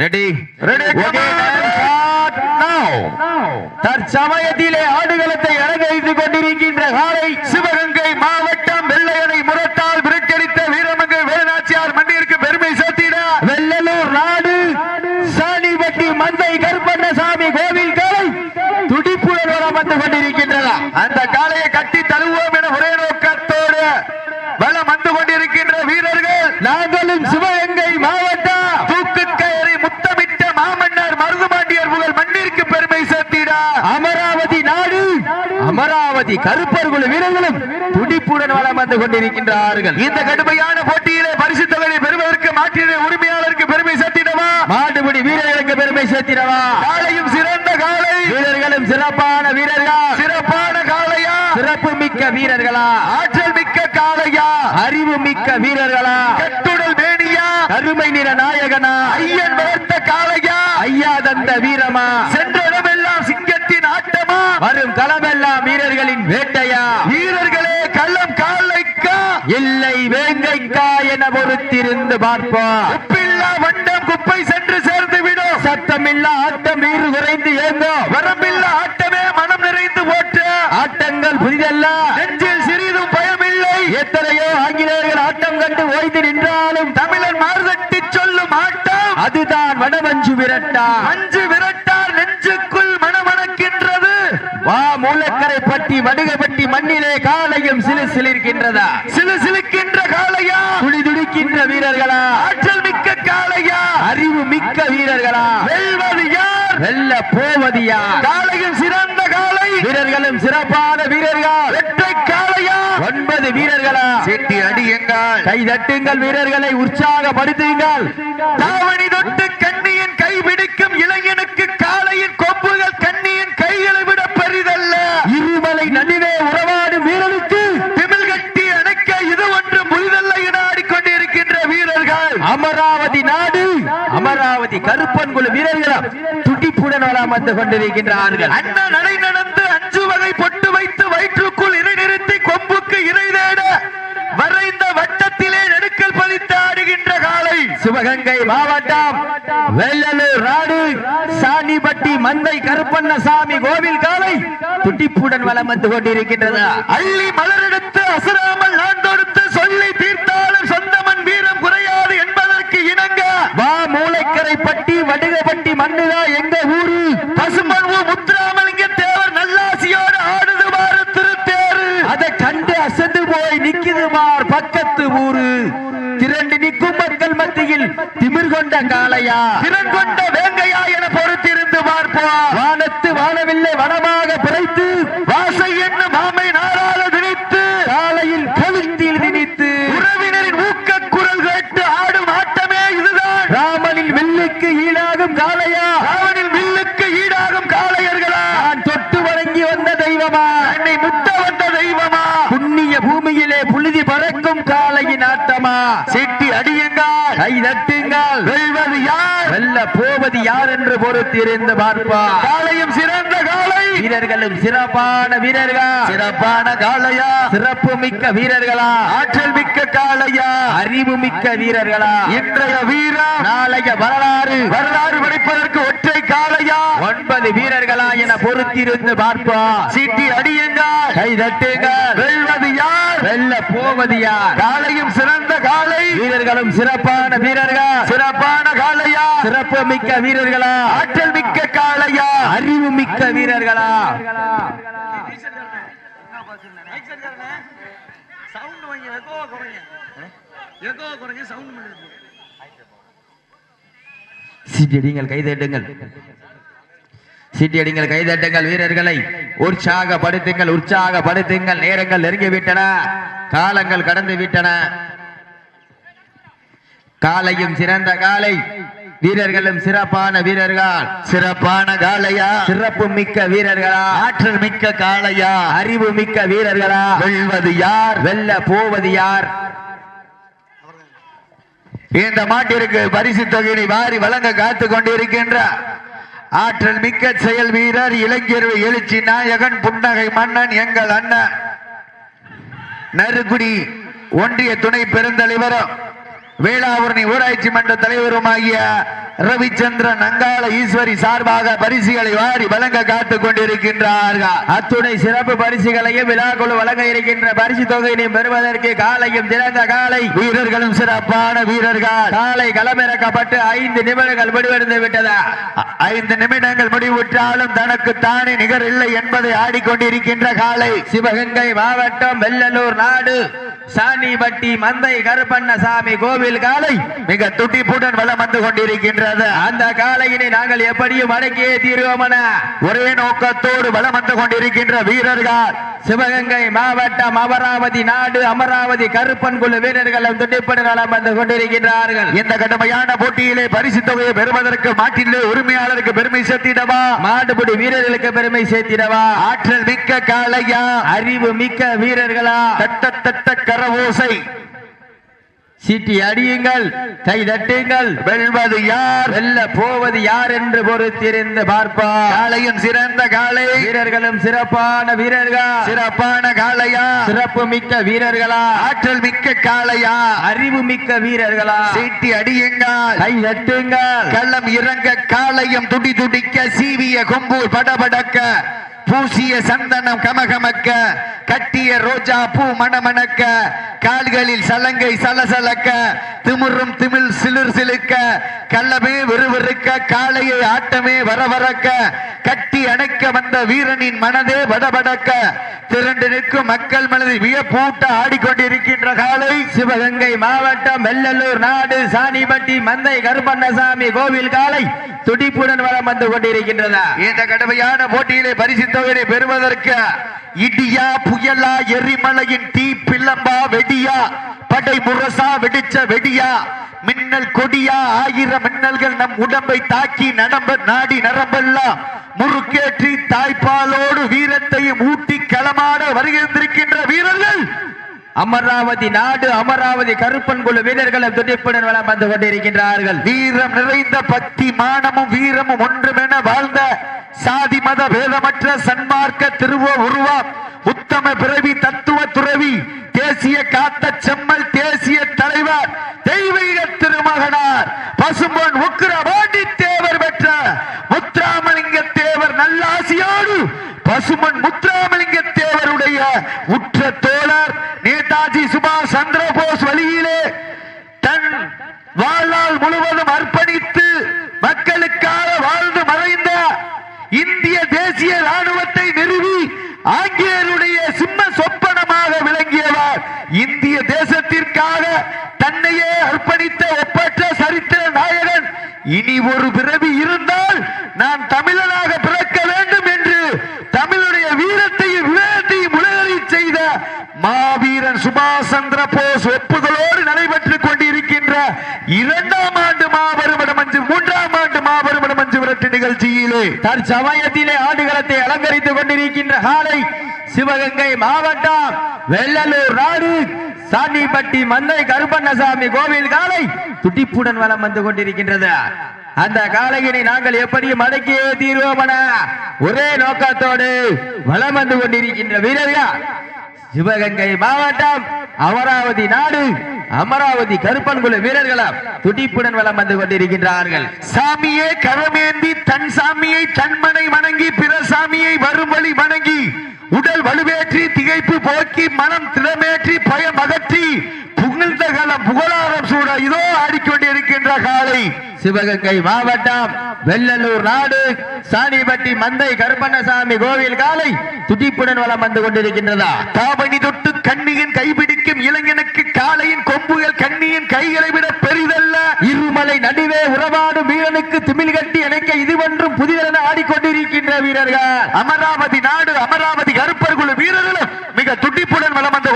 Ready on. தற்சமயத்திலே ஆடுகளத்தை அரங்கேற்றிக் கொண்டிருக்கின்ற காலை சிவகங்கை மாவட்டம் வெள்ளையனை முரட்டால் விரட்டடித்த வீரமங்கை வேணாச்சியார் மண்டிற்கு பெருமை சேர்த்திட வெள்ளலூர் நாடு சாணிபட்டி மந்தை கருப்பண்ணசாமி கோவில் காலை துடிப்புடன் வலம் வந்து கொண்டிருக்கின்றதா அந்த காளையை கட்டி தருவோம் என ஒரே நோக்கத்தோடு பலம் வந்து கொண்டிருக்கின்ற வீரர்கள் நாங்களும் சிவகங்கை மாவட்டம் தூக்கு கயறி முத்தமிட்ட மாமன்னர் மருதுபாண்டியர் மண்ணிற்கு பெருமை சேர்த்திட. அமராவதி நாடு அமராவதி கருப்பர் குழு வீரர்களும் துடிப்புடன் வலம் வந்து கொண்டிருக்கின்றார்கள். இந்த கடுமையான போட்டியிலே பரிசு தொகையை பெறுவதற்கு மாற்றின உரிமையாளருக்கு பெருமை சேர்த்திடவா மாடுபிடி வீரர்களுக்கு பெருமை சேர்த்திடவா? காளையும் சிறந்த காளை. வீரர்களும் சிறப்பான வீரர்களா? சிறப்பான காளையா? சிறப்பு மிக்க வீரர்களா? ஆற்றல் மிக்க காளையா? அறிவு மிக்க வீரர்களா? கட்டுடல் மேனியா? கருமை நிற நாயகனா? ஐயன் வளர்த்த காளையா? ஐயா தந்த வீரமா? சென்ற இடமெல்லாம் சிங்கத்தின் ஆட்டமா? வரும் களமெல்லாம் வீரர்களின் வேட்டையா? வீரர்களே கள்ளம் காளைக்கா இல்லை வேங்கைக்கா என பொறுத்திருந்து பார்ப்போம் உப்பில்லா வண்டம் குப்பை சென்று சேர்ந்து விடும். சத்தமில்லா ஆட்டம் வீறு குறைந்து ஏங்கோ வரம்பில்லா ஆட்டமே மனம் நிறைந்து ஓட்டு ஆட்டங்கள் புதிதல்ல. நெஞ்சில் சிறிதும் பயமில்லை. எத்தனையோ ஆங்கிலேயர்கள் ஆட்டம் கண்டு ஓய்ந்து நின்றாலும் தமிழன் மாறுதட்டி சொல்லும் ஆட்டம். அதுதான் வடமஞ்சு விரட்டா. அஞ்சு விரட்டால் நெஞ்சுக்குள் வா மூலக்கரை பட்டி வடுகப்பட்டி மண்ணிலே காலையும் சிலு சிலிருக்கின்றதா? சிலு சிலுக்கின்ற காளையா? துடி துடிக்கின்ற வீரர்களா? ஆற்றல் மிக்க காளையா? அறிவு மிக்க வீரர்களா? வெல்வது யார்? வெல்ல போவது யார்? காளையும் சிறந்த காளை. வீரர்களும் சிறப்பான வீரர்கள். வெற்றை காளையா? ஒன்பது வீரர்களா? செட்டி அடியுங்கள் கை தட்டுங்கள் வீரர்களை உற்சாகப்படுத்துங்கள். தாவணி தொட்டு கண்ணியின் கை பிடிக்கும் இளைஞனுக்கு காளையின் கொம்புகள் கண்ணியின் கைகளை விட பெரிதல்ல நடுவே உறவாடும் வீரனுக்கு திமில் கட்டி அணைக்க இது ஒன்று புரிதல்ல என ஆடிக்கொண்டிருக்கின்ற வீரர்கள். அமராவதி நாடு அமராவதி கருப்பன் குழு வீரர்களும் துடிப்புடன் வளம் வந்து கொண்டிருக்கின்றார்கள். அண்ணா நடை நடந்து அஞ்சு வகை பொட்டு வைத்து வயிற்றுக்குள் இறை நிறுத்தி கொம்புக்கு இறை தேட வரைந்த வட்டத்திலே காளை சிவகங்கை மாவட்டம் வெள்ளலூர் நாடு சாணிப்பட்டி மந்தை கருப்பண்ணசாமி கோவில் காலை துடிப்புடன் வலம் வந்து கொண்டிருக்கின்றது. அள்ளி மலரெடுத்து அசுராமல் நான் தொடுத்து சொல்லி தீர்த்தாலும் சொந்தமன் வீரம் குறையாது என்பதற்கு இணங்க வா மூளைக்கரை பட்டி வடுகப்பட்டி மண்ணுதா எங்க ஊரு? பசுமன் முத்துராமலிங்க தேவர் நல்லாசியோடு ஆடுது கண்டு அசந்து போய் நிக்குதுமார் பக்கத்து ஊரு. திரண்டு நிற்கும் மக்கள் மத்தியில் திமிர் கொண்ட காளையா. திறன் கொண்ட வேங்கையா என பொறுத்திருந்து பார்ப்போம் வானத்து வானவில்லை வனமாக பிழைத்து பறக்கும் ஆட்டமா? சிட்டி அடியுங்கள். கை தட்டுங்கள். வெல்வது யார்? வெல்ல போவது யார் என்று பொறுத்திருந்து பார்ப்பா காலையும் சிறந்த காளை வீரர்களும் சிறப்பான வீரர்கள்? சிறப்பான காளையா? சிறப்பு மிக்க வீரர்களா? ஆற்றல் மிக்க காளையா? அறிவு மிக்க வீரர்களா? இன்றைய வீரம் நாளைய வரலாறு. வரலாறு படைப்பதற்கு ஒற்றை காளையா? ஒன்பது வீரர்களா என பொறுத்திருந்து பார்ப்பா சிட்டி அடியுங்கள். கை வெல்வது யார்? வெல்ல போவது யார்? காளையும் சிறந்த காளை. வீரர்களும் சிறப்பான வீரர்கள்? சிறப்பான காளையா? சிறப்பு மிக்க வீரர்களா? ஆற்றல் மிக்க காளையா? அறிவு மிக்க வீரர்களா? சீட்டடிங்கள் கைதட்டுங்கள் சீட்டடிங்கள் கைதட்டுங்கள் வீரர்களை. உற்சாகப்படுத்துங்கள் உற்சாகப்படுத்துங்கள். நேரங்கள் நெருங்கிவிட்டன. காலங்கள் கடந்து விட்டன காலையும் சிறந்த காலை. வீரர்களும் சிறப்பான வீரர்கள். சிறப்பான காளையா. சிறப்பு மிக்க வீரர்களா. ஆற்றல் மிக்க காளையா. அறிவு மிக்க வீரர்களா. வெல்வது யார்? வெல்ல போவது யார்? இந்த மாட்டிற்கு பரிசு தொகையை வாரி வழங்க காத்து கொண்டிருக்கின்ற ஆற்றல் மிக்க செயல் வீரர் இளைஞர் எழுச்சி நாயகன் புன்னகை மன்னன் எங்கள் அண்ணன். நறுகுடி ஒன்றிய துணை பெருந்தலைவரும். வேளாவரணி ஊராட்சி மன்ற தலைவருமாகிய ரவிச்சந்திரன் அங்காள ஈஸ்வரி சார்பாக பரிசுகளை வாரி வழங்க காத்துக் கொண்டிருக்கின்றார்கள். அத்துணை சிறப்பு பரிசுகளையும் விழாக்குழு வழங்க இருக்கின்ற பரிசு தொகையினையும் பெறுவதற்கு காலையும் திறந்த காலை வீரர்களும் சிறப்பான வீரர்கள். காலை களமிறக்கப்பட்டு ஐந்து நிமிடங்கள் முடிவடைந்து விட்டதா. ஐந்து நிமிடங்கள் முடிவுற்றாலும் தனக்கு தானே நிகர் இல்லை என்பதை ஆடிக்கொண்டிருக்கின்ற காலை சிவகங்கை மாவட்டம் வெள்ளலூர் நாடு. சாணிபட்டி மந்தை கருப்பண்ணசாமி கோவில் காலை மிக துடிப்புடன் வளம் வந்து கொண்டிருக்கின்ற கொண்டிருக்கின்றது அந்த காலையினை நாங்கள் எப்படியும் அடக்கியே தீர்வோமன ஒரே நோக்கத்தோடு பலம் வந்து கொண்டிருக்கின்ற வீரர்கள் சிவகங்கை மாவட்டம் அமராவதி நாடு அமராவதி கருப்பன் குழு வீரர்களும் துடிப்படு நலம் வந்து கொண்டிருக்கின்றார்கள். இந்த கடுமையான போட்டியிலே பரிசு தொகையை பெறுவதற்கு மாட்டிலே உரிமையாளருக்கு பெருமை சேர்த்திடவா? மாடுபிடி வீரர்களுக்கு பெருமை சேர்த்திடவா? ஆற்றல் மிக்க காளையா? அறிவு மிக்க வீரர்களா? தட்ட தட்ட கரவோசை சீட்டி அடியுங்கள் கை தட்டுங்கள். வெல்வது யார்? வெல்ல போவது யார் என்று பொறுத்திருந்து பார்ப்பார். காளையும் சிறந்த காளை. வீரர்களும் சிறப்பான வீரர்கள்? சிறப்பான காளையா? சிறப்பு மிக்க வீரர்களா? ஆற்றல் மிக்க காளையா? அறிவு மிக்க வீரர்களா? சீட்டி அடியுங்கள். கை தட்டுங்கள். களம் இறங்க காளையும் துடி துடிக்க சீவிய கொம்பு படபடக்க. பூசிய சந்தனம் கமகமக்க கட்டிய ரோஜா பூ மணமணக்க கால்களில் சலங்கை சலசலக்க திமிரும் திமிழ் சிலிர் சிலுக்க கள்ளமே விறுவிறுக்க காளையை ஆட்டமே வரவறக்க கட்டி அணைக்க வந்த வீரனின் மனதே படபடக்க திரண்டு நிற்கும் மக்கள் மனதில் வியப்பூட்ட ஆடிக்கொண்டிருக்கின்ற காலை சிவகங்கை மாவட்டம் வெள்ளலூர் நாடு சாணிப்பட்டி மந்தை கருப்பண்ணசாமி கோவில் காலை துடிப்புடன் வரம் வந்து கொண்டிருக்கின்றன. இந்த கடுமையான போட்டியிலே பரிசு தகுதி பெறுவதற்கு இடியா புயலா எரிமலையின் தீ பிள்ளம்பா வெடியா படை முரசா வெடிச்ச வெடியா மின்னல் கொடியா ஆயிரம் மின்னல்கள் நம் உடம்பை தாக்கி நடம்ப நாடி நரம்பெல்லாம் முறுக்கேற்றி தாய்ப்பாலோடு வீரத்தையும் ஊட்டி களமாட வருகின்றிருக்கின்ற வீரர்கள். அமராவதி நாடு அமராவதி கருப்பன் குழு வீரர்களும் துடிப்புடன் வளம் வந்து கொண்டிருக்கின்றார்கள். வீரம் நிறைந்த பக்தி மானமும் வீரமும் ஒன்றுமென வாழ்ந்த சாதி மத பேதமற்ற சன்மார்க்க திருவ உருவம் உத்தம பிறவி தத்துவ துறவி தேசிய காத்த செம்மல் தேசிய தலைவர் தெய்வீக திருமகனார் பசும்பொன் உக்கிரவாண்டி தேவர் பெற்ற முத்துராமலிங்க தேவர் நல்லாசியோடு பசுமன் முத்துராமலிங்க தேவருடைய உற்ற இனி ஒரு பிறவி இருந்தால் நான் தமிழனாக பிறக்க வேண்டும் என்று தமிழுடைய வீரத்தையும் விவேகத்தையும் உலகறி செய்த மாவீரன் சுபாஷ் சந்திர போஸ் ஒப்புதலோடு நடைபெற்றுக் கொண்டிருக்கின்ற இரண்டாம் ஆண்டு மாபெரும் இடமஞ்சு மூன்றாம் ஆண்டு மாபெரும் இடமஞ்சு விரட்டு நிகழ்ச்சியிலே தற்சமயத்திலே ஆடுகளத்தை அலங்கரித்துக் கொண்டிருக்கின்ற காலை சிவகங்கை மாவட்டம் வெள்ளலூர் நாடு சாண்டிப்பட்டி மந்தை கருப்பண்ணசாமி கோவில் காலை துடிப்புடன் வளம் வந்து கொண்டிருக்கின்றது. அந்த காலையினை நாங்கள் எப்படியும் அடக்கியே தீர்வோமன ஒரே நோக்கத்தோடு வலம் வந்து கொண்டிருக்கின்ற வீரர்கள்? சிவகங்கை மாவட்டம் அமராவதி நாடு அமராவதி கருப்பன்குழு வீரர்களும் துடிப்புடன் வளம் வந்து கொண்டிருக்கின்றார்கள். சாமியே கரமேந்தி தன் சாமியை தன்மனை வணங்கி பிற சாமியை வரும் வழி வணங்கி உடல் வலுவேற்றி திகைப்பு போக்கி மனம் திறமேற்றி பயம் அகற்றி புகழ்ந்த காலம் புகழாரம் சூட இதோ ஆடிக்கொண்டிருக்கின்ற காலை. சிவகங்கை மாவட்டம் வெள்ளலூர் நாடு சாணிப்பட்டி மந்தை கருப்பண்ணசாமி கோவில் காலை துடிப்புடன் வலம் வந்து கொண்டிருக்கின்றதா? தாவணி தொட்டு கண்ணியின் கைபிடிக்கும் இளைஞனுக்கு காலையின் கொம்புகள் கண்ணியின் கைகளை விட பெரிதல்ல. இருமலை நடுவே உறவாடும் வீரனுக்கு திமிழ் கட்டி இணைக்க இது ஒன்றும் புதிதென ஆடிக்கொண்டிருக்கின்ற வீரர்கள். அமராவதி நாடு அமராவதி கருப்பர் குழு வீரர்களும் மிக துடிப்புடன் வலம் வந்து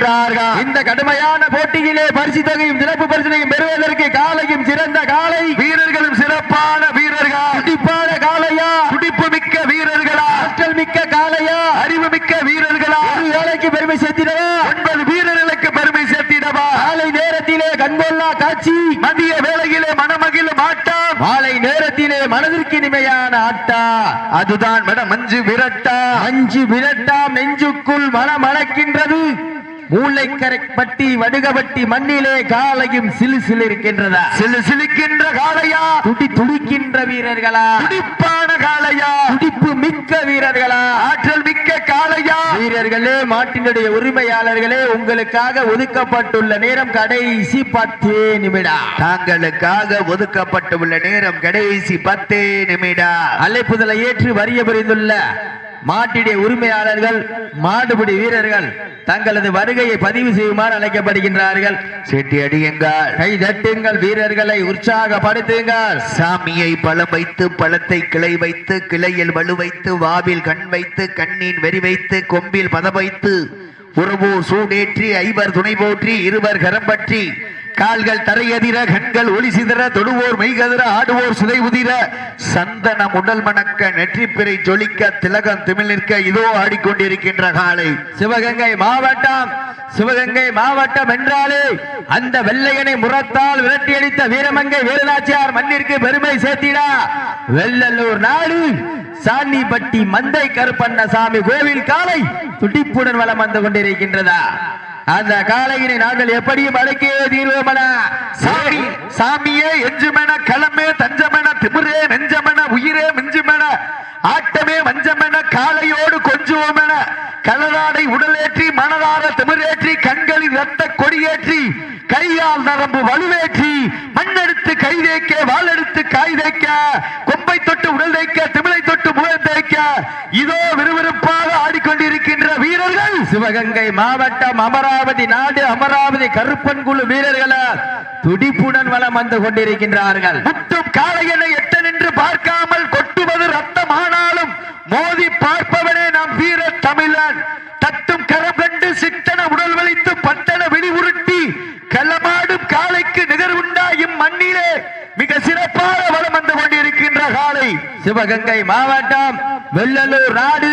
கொண்டிருக்கின்றார்கள் இந்த கடுமையான போட்டியிலே பரிசு தொகையும் சிறப்பு பரிசனையும் பெறுவதற்கு காலையும் சிறந்த காலை. வீரர்களும் சிறப்பான வீரர்கள். துடிப்பான காலையா துடிப்பு மிக்க வீரர்களா? ஆற்றல் மிக்க காலையா அறிவு மிக்க வீரர்களா? ஒரு வேலைக்கு பெருமை சேர்த்திடவா? ஒன்பது வீரர்களுக்கு பெருமை சேர்த்திடவா? காலை நேரத்திலே கண்கொள்ளா காட்சி. மதிய வேளையிலே மனமகிழும் ஆட்டம். மாலை நேரத்திலே மனதிற்கு இனிமையான ஆட்டா. அதுதான் மேடம் மஞ்சு விரட்டா. அஞ்சு விரட்டாம் நெஞ்சுக்குள் மனம் மணக்கின்றது மூளைக்கரை பட்டி வடுகபட்டி மண்ணிலே காலையும் சிலு சிலு இருக்கின்றதா சிலு சிலுக்கின்ற காளையா? துடி துடிக்கின்ற வீரர்களா? துடிப்பான காளையா? துடிப்பு மிக்க வீரர்களா? ஆற்றல் மிக்க காளையா? வீரர்களே மாட்டினுடைய உரிமையாளர்களே உங்களுக்காக ஒதுக்கப்பட்டுள்ள நேரம் கடைசி பத்தே நிமிடம். தாங்களுக்காக ஒதுக்கப்பட்டுள்ள நேரம் கடைசி பத்தே நிமிடம். அழைப்புதலை ஏற்று வரிய புரிந்துள்ள மாட்டிடைய உரிமையாளர்கள் மாடுபிடி வீரர்கள் தங்களது வருகையை பதிவு செய்யுமாறு அழைக்கப்படுகின்றார்கள். செட்டி அடியுங்கள். கை தட்டுங்கள் வீரர்களை உற்சாகப்படுத்துங்கள். சாமியை பழம் வைத்து பழத்தை கிளை வைத்து கிளையில் வலு வைத்து வாவில் கண் வைத்து கண்ணின் வெறி வைத்து கொம்பில் பதம் வைத்து உறவோர் சூடேற்றி ஐவர் துணை போற்றி இருவர் கரம் பற்றி கால்கள் தரையதிர கண்கள் ஒளி சிதற தொடுவோர் மெய்கதிர ஆடுவோர் சுதை உதிர சந்தனம் உடல் மணக்க நெற்றிப்பிறை ஜொலிக்க திலகம் திமிழ் நிற்க இதோ ஆடிக்கொண்டிருக்கின்ற காலை. சிவகங்கை மாவட்டம் சிவகங்கை மாவட்டம் என்றாலே அந்த வெள்ளையனை முரத்தால் விரட்டியடித்த வீரமங்கை வேலுநாச்சியார் மண்ணிற்கு பெருமை சேர்த்திடா. வெள்ளலூர் நாடு சாண்டிப்பட்டி மந்தை கருப்பண்ண சாமி கோவில் காலை துடிப்புடன் வலம் வந்து கொண்டிருக்கின்றதா. அந்த காலையினை நாங்கள் எப்படியும் அடக்கியே தீர்வோமன சாமி சாமியே எஞ்சுமென களமே தஞ்சமென திமிரே நெஞ்சமென உயிரே மிஞ்சுமென ஆட்டமே வஞ்சமென காளையோடு கொஞ்சுவோமென கலராடை உடலேற்றி மனதார திமிரேற்றி கண்களில் ரத்த கொடியேற்றி கையால் நரம்பு வலுவேற்றி மண்ணெடுத்து கை தேய்க்க வாழெடுத்து காய் தேய்க்க கொம்பை தொட்டு உடல் தேய்க்க திமிலை தொட்டு முகம் தேய்க்க இதோ விறுவிறுப்பாக ஆடிக்கொண்டிருக்கின்ற வீரர்கள். சிவகங்கை மாவட்டம் அமராவதி நாடு அமராவதி கருப்பன் குழு வீரர்களா துடிப்புடன் வலம் வந்து கொண்டிருக்கின்றார்கள். முட்டும் காளையனை எட்ட நின்று பார்க்காமல் கொட்டுவது ரத்தமானாலும் மோதி பார்ப்பவனே நாம் வீர தமிழன். தட்டும் கரம் கண்டு சிட்டன உடல் வலித்து பட்டன விழி உருட்டி களமாடும் காளைக்கு நிகர் உண்டா இம்மண்ணிலே மிக சிறப்பாக வலம் வந்து கொண்டிருக்கின்ற காளை. சிவகங்கை மாவட்டம் வெள்ளலூர் நாடு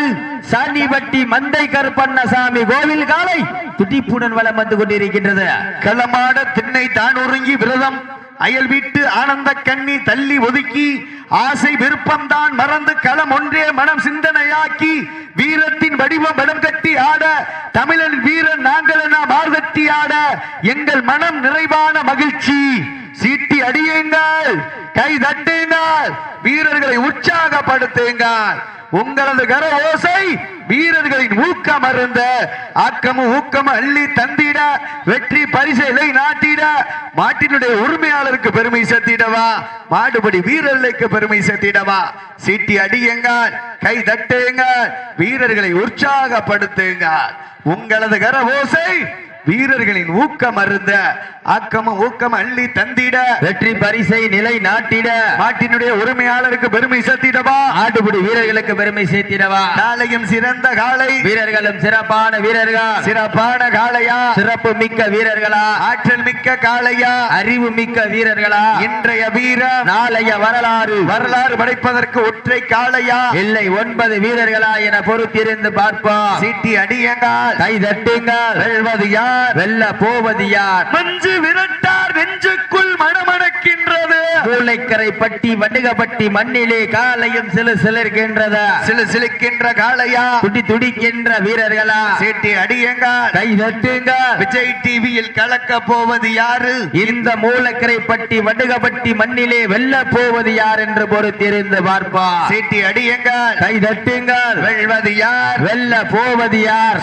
சாண்டிப்பட்டி மந்தை கருப்பண்ணசாமி கோவில் காலை துடிப்புடன் வலம் வந்து கொண்டிருக்கின்றது. களமாட திண்ணை தான் ஒருங்கி விரதம். அயல் வீட்டு ஆனந்த கண்ணி தள்ளி ஒதுக்கி ஆசை விருப்பம் தான் மறந்து களம் ஒன்றே மனம் சிந்தனையாக்கி வீரத்தின் வடிவம் படம் கட்டி ஆட தமிழன் வீரன் நாங்கள் என மார்கட்டி ஆட எங்கள் மனம் நிறைவான மகிழ்ச்சி. சீட்டி அடியுங்கள் கை தட்டுங்கள் வீரர்களை உற்சாகப்படுத்துங்கள். உங்களது கர ஓசை வீரர்களின் ஊக்கம் அருந்த ஆக்கமும் ஊக்கமும் அள்ளி தந்திட வெற்றி பரிசை நாட்டிட மாட்டினுடைய உரிமையாளருக்கு பெருமை சேர்த்திடவா? மாடுபடி வீரர்களுக்கு பெருமை சேர்த்திடவா? சீட்டி அடியுங்கள் கை தட்டுங்கள் வீரர்களை உற்சாகப்படுத்துங்கள். உங்களது கர ஓசை வீரர்களின் ஊக்கம் அருந்த ஆக்கமும் ஊக்கம் அள்ளி தந்திட. வெற்றி பரிசை நிலை நாட்டிட. மாட்டினுடைய உரிமையாளருக்கு பெருமை சேர்த்திடவா? ஆட்டுப்பிடி வீரர்களுக்கு பெருமை சேர்த்திடவா? காலையும் சிறந்த காலை. வீரர்களும் சிறப்பான வீரர்கள்? சிறப்பான காளையா? சிறப்பு மிக்க வீரர்களா? ஆற்றல் மிக்க காளையா? அறிவு மிக்க வீரர்களா? இன்றைய வீரர் நாளைய வரலாறு. வரலாறு படைப்பதற்கு ஒற்றை காளையா? இல்லை ஒன்பது வீரர்களா என பொறுத்திருந்து பார்ப்போம். சீட்டி அடியங்கால் கை தட்டுங்கள். வெல்வது யார்? வெல்ல போவது யார்? மஞ்சு விரட்டார் நெஞ்சுக்குள் மணமணக்கின்றது மூளைக்கரை பட்டி வடுகப்பட்டி மண்ணிலே காலையும் சிலு சிலிர்கின்றதா சிலு சிலுக்கின்ற காளையா? துடி துடிக்கின்ற வீரர்களா? சீட்டி அடியங்கால் கை தட்டுங்கள் விஜய் டிவியில் கலக்க போவது யாரு? இந்த மூலக்கரை பட்டி வடுகப்பட்டி மண்ணிலே வெல்ல போவது யார் என்று பொறுத்திருந்து பார்ப்போம். சீட்டி அடியங்கால் கை தட்டுங்கள். வெல்வது யார்? வெல்ல போவது யார்?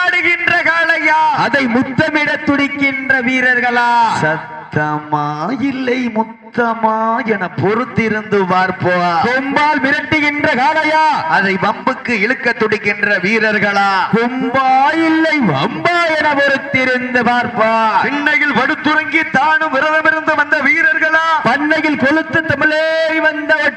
ஆடுகின்ற காளையா? அதை முத்தமிட துடிக்கின்ற வீரர்களா? சத்தமா இல்லை முத்தமா என பொறுத்திருந்து பார்ப்போம். கொம்பால் மிரட்டுகின்ற காளையா? அதை வம்புக்கு இழுக்க துடிக்கின்ற வீரர்களா? கொம்பா இல்லை வம்பா என பொறுத்திருந்து பார்ப்பா பின்னையில் படுத்துறங்கி தானும் விரதமிருந்து வந்த வீரர்களா? பண்ணையில் கொளுத்து தமிழே.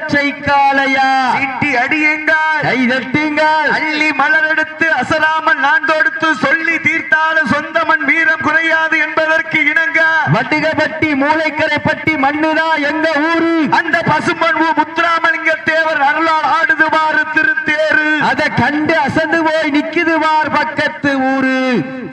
ஒற்றை காளையா சீட்டி அடியுங்கள் கை தட்டுங்கள் அள்ளி மலர் எடுத்து அசராமல் நான் தொடுத்து சொல்லி தீர்த்தாலும் சொந்தமன் வீரம் குறையாது என்பதற்கு இணங்க. வட்டுகப்பட்டி மூளைக்கரை பட்டி மண்ணுதான் எங்க ஊரு? அந்த பசுமன்வு முத்துராமலிங்க தேவர் அருளால் ஆடுதுமாறு திருத்தேரு அத கண்டு அசந்து போய் நிக்குதுவார் பக்கத்து ஊரு.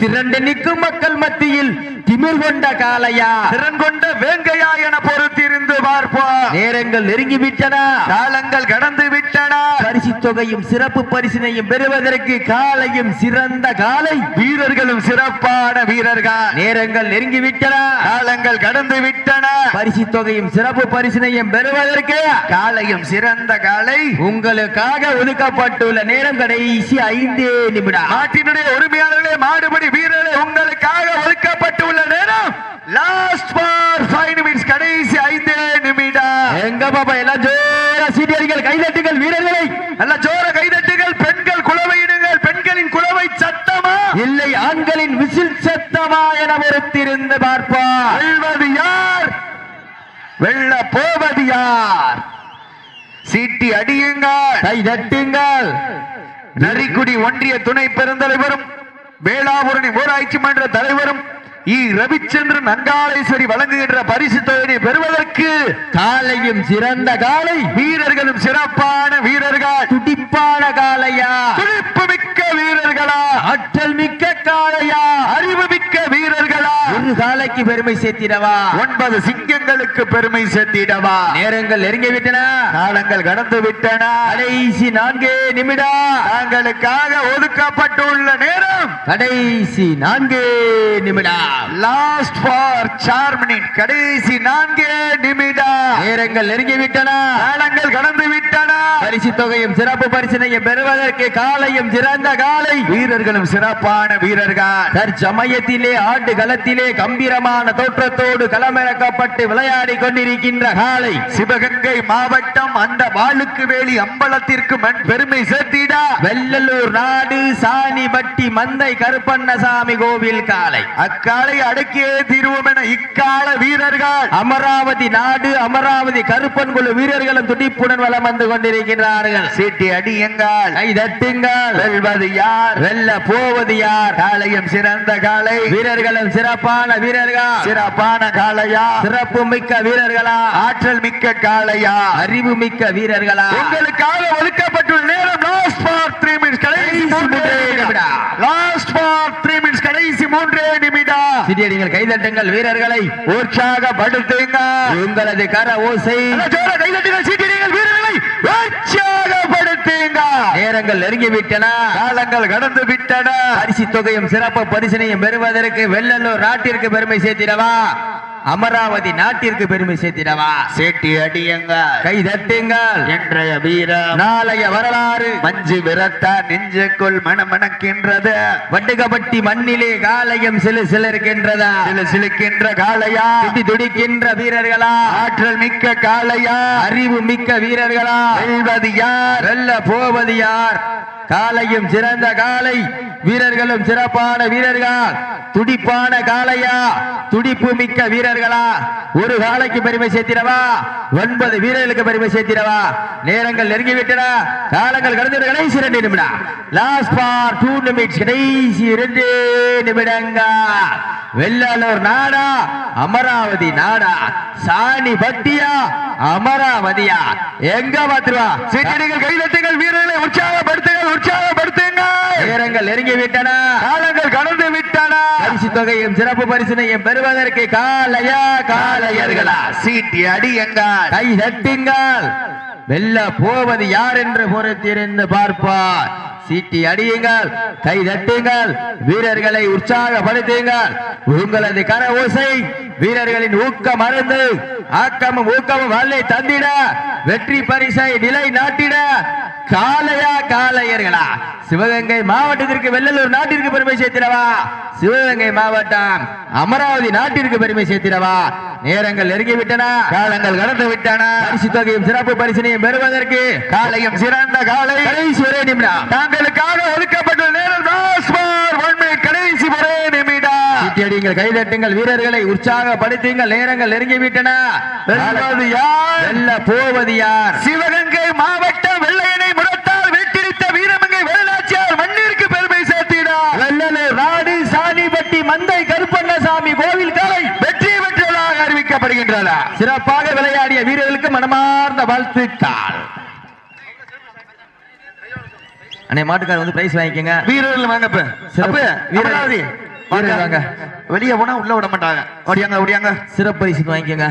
திரண்டு நிற்கும் மக்கள் மத்தியில் திமிர் கொண்ட காளையா? திறன் கொண்ட வேங்கையா என பொறுத்திருந்து பார்ப்போம். நேரங்கள் நெருங்கி விட்டன காலங்கள் கடந்து விட்டன. பரிசு தொகையும் சிறப்பு பரிசினையும் பெறுவதற்கு காலையும் சிறந்த காலை. வீரர்களும் சிறப்பான வீரர்கள். நேரங்கள் நெருங்கி விட்டன. காலங்கள் கடந்து விட்டன. பரிசு தொகையும் சிறப்பு பரிசினையும் பெறுவதற்கு காலையும் சிறந்த காலை. உங்களுக்காக ஒதுக்கப்பட்டுள்ள நேரம் கடைசி ஐந்தே நிமிடம். நாட்டினுடைய உரிமையாளர்களே மாடுபடி வீரர்களே உங்களுக்காக ஒதுக்கப்பட்டுள்ள நேரம். லாஸ்ட் ஃபார் ஃபைவ் நிமிட்ஸ் கடைசி ஐந்தே நிமிடம். எங்க பாப்பா எல்லாம் ஜோரா சீட்டியடிகள் கைதட்டுகள் வீரர்களை. நல்ல ஜோர கைதட்டுகள் பெண்கள் குலவையிடுங்கள் பெண்களின் குலவை சத்தமா? இல்லை ஆண்களின் விசில் சத்தமா என பொறுத்திருந்து பார்ப்பார் வெல்வது யார்? வெல்ல போவது யார்? சீட்டி அடியுங்கள். கைதட்டுங்கள். நரிக்குடி ஒன்றிய துணை பெருந்தலைவரும் வேளாபுரணி ஊராட்சி மன்ற தலைவரும் இ ரவிச்சந்திரன் அங்காளேஸ்வரி வழங்குகின்ற பரிசு தொகையை பெறுவதற்கு காலையும் சிறந்த காலை. வீரர்களும் சிறப்பான வீரர்கள். துடிப்பான காலையா? துடிப்பு மிக்க வீரர்களா? ஆற்றல் மிக்க காலையா? அறிவு மிக்க வீரர்களா? ஒரு காலைக்கு பெருமை சேர்த்திடவா? ஒன்பது சிங்கங்களுக்கு பெருமை சேர்த்திடவா? நேரங்கள் நெருங்கி விட்டன காலங்கள் கடந்து விட்டன கடைசி நான்கே நிமிடம். தாங்களுக்காக ஒதுக்கப்பட்டுள்ள நேரம். கடைசி நான்கே நிமிடம். லாஸ்ட் ஃபார் சார் மினிட் கடைசி நான்கே நிமிடம். நேரங்கள் நெருங்கி விட்டன காலங்கள் கடந்து விட்டன பரிசு தொகையும் சிறப்பு பரிசினையும் பெறுவதற்கு காலையும் சிறந்த காலை. வீரர்களும் சிறப்பான வீரர்கள். தற்சமயத்திலே ஆட்டு களத்திலே கம்பீரமான தோற்றத்தோடு களமிறக்கப்பட்டு விளையாடி கொண்டிருக்கின்ற காலை சிவகங்கை மாவட்டம் அந்த வாளுக்கு வேலி அம்பலத்திற்கு மண் பெருமை சேர்த்திடா. வெள்ளலூர் நாடு சாணிபட்டி மந்தை கருப்பண்ணசாமி கோவில் காலை அக்காலை அடக்கியே தீர்வோம் என இக்கால வீரர்கள். அமராவதி நாடு அமராவதி கருப்பன் குழு வீரர்களும் துடிப்புடன் வலம் வந்து கொண்டிருக்கிறார்கள் சீட்டி அடியுங்கள். கை தட்டுங்கள் வெல்வது யார்? வெல்ல போவது யார்? காலையும் சிறந்த காலை வீரர்களும் சிறப்பான வீரர்கள்? சிறப்பான காளையா? சிறப்பு மிக்க வீரர்களா? ஆற்றல் மிக்க காளையா? அறிவு மிக்க வீரர்களா? உங்களுக்காக ஒதுக்கப்பட்டுள்ள நேரம் லாஸ்ட் ஃபார் த்ரீ மினிட்ஸ் கடைசி லாஸ்ட் ஃபார் கடைசி மூன்றே நிமிடம். சிறியடிகள் கைதட்டுங்கள் வீரர்களை. உற்சாகப்படுத்துங்க உங்களது கர ஓசை. கைதட்டுங்கள் சீட்டிடுங்கள் வீரர்களை. உற்சாகப்படுத்துங்க நேரங்கள் நெருங்கி விட்டன காலங்கள் கடந்து விட்டன. பரிசு தொகையும் சிறப்பு பரிசனையும் பெறுவதற்கு வெள்ளலூர் நாட்டிற்கு பெருமை சேர்த்திடவா? அமராவதி நாட்டிற்கு பெருமை சேர்த்திடவா? சீட்டி அடியுங்க கை தட்டுங்கள். இன்றைய வீரம். நாளைய வரலாறு. மஞ்சு விரட்டா நெஞ்சுக்குள் மணமணக்கின்றது வட்டுகப்பட்டி மண்ணிலே காலையும் சிலு சிலருக்கின்றதா? சிலு சிலுக்கின்ற காளையா? துடி துடிக்கின்ற வீரர்களா? ஆற்றல் மிக்க காளையா? அறிவு மிக்க வீரர்களா? வெல்வது யார்? வெல்ல போவது யார்? காலையும் சிறந்த காலை வீரர்களும் சிறப்பான வீரர்கள்? துடிப்பான காளையா? துடிப்பு மிக்க வீரர்களா? ஒரு காலைக்கு பெருமை சேர்த்திடவா? ஒன்பது வீரர்களுக்கு பெருமை சேர்த்திடவா? நேரங்கள் நெருங்கிவிட்டன. காலங்கள் கடந்து கடைசி ரெண்டு நிமிடம் லாஸ்ட் பார் டூ நிமிட்ஸ் கடைசி இரண்டு நிமிடங்க. வெள்ளலூர் நாடா அமராவதி நாடா. சாணி பட்டியா அமராவதியா. எங்க பாத்துருவா சீட்டடிகள் கைதட்டுங்கள் வீரர்களை உற்சாகப்படுத்துங்கள் உற்சாகப்படுத்துங்க நேரங்கள் நெருங்கி விட்டன காலங்கள் கடந்து விட்டன. பரிசு தொகையும் சிறப்பு பரிசினையும் பெறுவதற்கு காலை காலையா காலையர்களா? சீட்டி அடியுங்கள் கை தட்டுங்கள். வெல்ல போவது யார் என்று பொறுத்திருந்து பார்ப்பார். சீட்டி அடியுங்கள் கை தட்டுங்கள் வீரர்களை உற்சாகப்படுத்துங்கள். உங்களது கர ஓசை வீரர்களின் ஊக்க மருந்து ஆக்கமும் ஊக்கமும் வல்லை தந்திட வெற்றி பரிசை நிலை நாட்டிட. காளையா காலையர்களா சிவகங்கை மாவட்டத்திற்கு வெள்ளலூர் நாட்டிற்கு பெருமை சேர்த்திடவா? சிவகங்கை மாவட்டம் அமராவதி நாட்டிற்கு பெருமை சேர்த்திடவா? நேரங்கள் நெருங்கிவிட்டன காலங்கள் கடந்து விட்டன பரிசு தொகையும் சிறப்பு பரிசினையும் பெறுவதற்கு காலையும் சிறந்த காலை கடைசி ஒரே நிமிடம். தாங்களுக்காக ஒதுக்கப்பட்ட நேரம். கடைசி ஒரே நிமிடம். கைதட்டுங்கள் வீரர்களை உற்சாகப்படுத்துங்கள் நேரங்கள் நெருங்கிவிட்டன. வெல்வது யார்? வெல்ல போவது யார்? சிவகங்கை மாவட்டம் வெள்ளையனை முரத்தால் வெட்டிடித்த வீரமங்கை வேலாச்சியார் மண்ணிற்கு பெருமை சேர்த்தினார் வெள்ளலூர் நாடு சாணிப்பட்டி மந்தை கருப்பண்ணசாமி கோவில் காலை வெற்றி பெற்றதாக அறிவிக்கப்படுகின்றன. சிறப்பாக விளையாடிய வீரர்களுக்கு மனமார்ந்த வாழ்த்துக்கள். அண்ணே மாட்டுக்கார வந்து பிரைஸ் வாங்கிக்கங்க வீரர்கள் வாங்க இப்ப. சிறப்பு. வீரர்கள் வாங்க. வெளியே போனா உள்ள விட மாட்டாங்க ஓடியாங்க ஓடியாங்க சிறப்பு பரிசு வாங்கிக்கங்க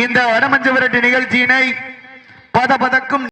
இந்த வடமஞ்சு விரட்டு நிகழ்ச்சியினை பதபதக்கும்